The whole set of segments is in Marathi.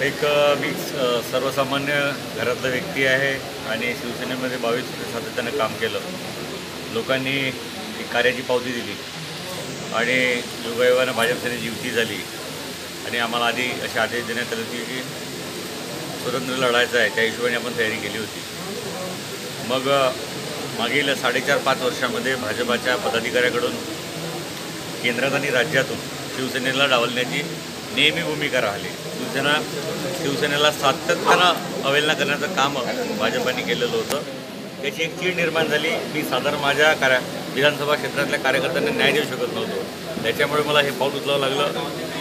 एक मी स- सर्वसामान्य घरातला व्यक्ती आहे आणि शिवसेनेमध्ये बावीस वर्ष सातत्यानं काम केलं. लोकांनी एक कार्याची पावती दिली आणि योगायोगानं भाजपसेने युती झाली. आणि आम्हाला आधी असे आदेश देण्यात आले होते की स्वतंत्र लढायचं आहे त्या हिशोबाने आपण तयारी केली होती. मग मागील साडेचार पाच वर्षामध्ये भाजपाच्या पदाधिकाऱ्याकडून केंद्रात आणि राज्यातून शिवसेनेला डावलण्याची नेहमी भूमिका राहिली. शिवसेना शिवसेनेला सातत्यानं अवहेलना करण्याचं काम भाजपाने केलेलं होतं. त्याची एक चीड निर्माण झाली. मी साधारण माझ्या कार्या विधानसभा क्षेत्रातल्या कार्यकर्त्यांना न्याय देऊ शकत नव्हतो. त्याच्यामुळे मला हे पाऊल उचलावं लागलं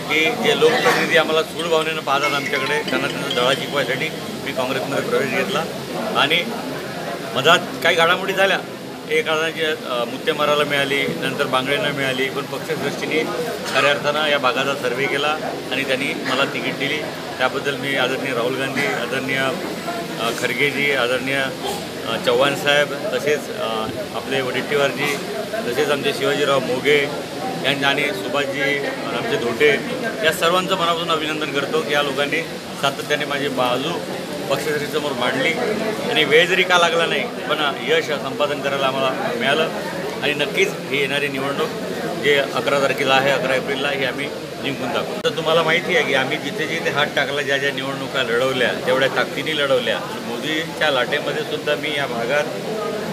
की जे लोकप्रतिनिधी आम्हाला सूडभावनेनं पाहतात आमच्याकडे त्यांना त्यांचा दळा शिकवायसाठी मी काँग्रेसमध्ये प्रवेश घेतला. आणि मधात काही घडामोडी झाल्या. एक मुत्तेमाराला मिळाली नंतर बांगड्यांना मिळाली पण पक्षदृष्टीने खऱ्या अर्थानं या भागाचा सर्वे केला आणि त्यांनी मला तिकीट दिली. त्याबद्दल मी आदरणीय राहुल गांधी आदरणीय खरगेजी आदरणीय चव्हाण साहेब तसेच आपले वडेट्टीवारजी तसेच आमचे शिवाजीराव मोघे यांच्या आणि सुभाषजी आमचे धोटे या सर्वांचं मनापासून अभिनंदन करतो. की या लोकांनी सातत्याने माझी बाजू पक्षश्रेष्ठीसमोर मांडली. आणि वेळ जरी का लागला नाही पण यश संपादन करायला आम्हाला मिळालं. आणि नक्कीच ही येणारी निवडणूक जे अकरा तारखेला आहे अकरा एप्रिलला ही आम्ही जिंकून टाकू. तर तुम्हाला माहिती आहे की आम्ही जिथे जिथे हात टाकला ज्या ज्या निवडणुका लढवल्या तेवढ्या ताकदीने लढवल्या. मोदीच्या लाटेमध्ये सुद्धा मी या भागात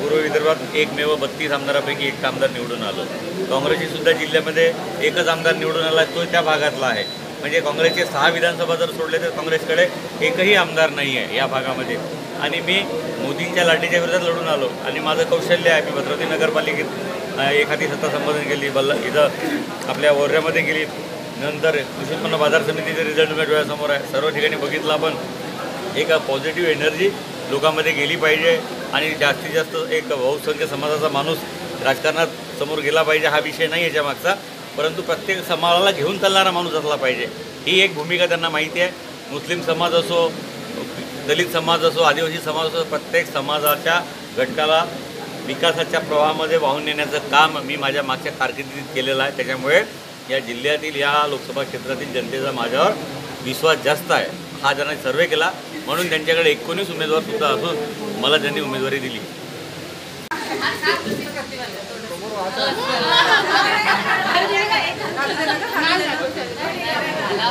पूर्व विदर्भात एकमेव बत्तीस आमदारापैकी एक आमदार निवडून आलो. काँग्रेसची सुद्धा जिल्ह्यामध्ये एकच आमदार निवडून आला तो त्या भागातला आहे. म्हणजे काँग्रेसचे सहा विधानसभा जर सोडले तर काँग्रेसकडे एकही आमदार नाही आहे या भागामध्ये. आणि मी मोदींच्या लाटेच्या विरोधात लढून आलो आणि माझं कौशल्य आहे. मी भद्रावती नगरपालिकेत एखादी सत्ता संपादन केली बल्ला इथं आपल्या ओऱ्यामध्ये गेली. नंतर कृषी उत्पन्न बाजार समितीचे रिझल्ट डोळ्यासमोर आहे. सर्व ठिकाणी बघितलं आपण. एक पॉझिटिव्ह एनर्जी लोकांमध्ये गेली पाहिजे आणि जास्तीत जास्त एक बहुसंख्य समाजाचा माणूस राजकारणात समोर गेला पाहिजे हा विषय नाही याच्या मागचा. परंतु प्रत्येक समाजाला घेऊन चालणारा माणूस असला पाहिजे. ही एक भूमिका त्यांना माहिती आहे. मुस्लिम समाज असो दलित समाज असो आदिवासी समाज असो प्रत्येक समाजाच्या घटकाला विकासाच्या प्रवाहामध्ये वाहून नेण्याचं काम मी माझ्या मागच्या कारकिर्दीत केलेलं आहे. त्याच्यामुळे या जिल्ह्यातील या लोकसभा क्षेत्रातील जनतेचा माझ्यावर विश्वास जास्त आहे. हा ज्यांनी सर्वे केला म्हणून त्यांच्याकडे एकोणीस उमेदवार सुद्धा असून मला त्यांनी उमेदवारी दिली.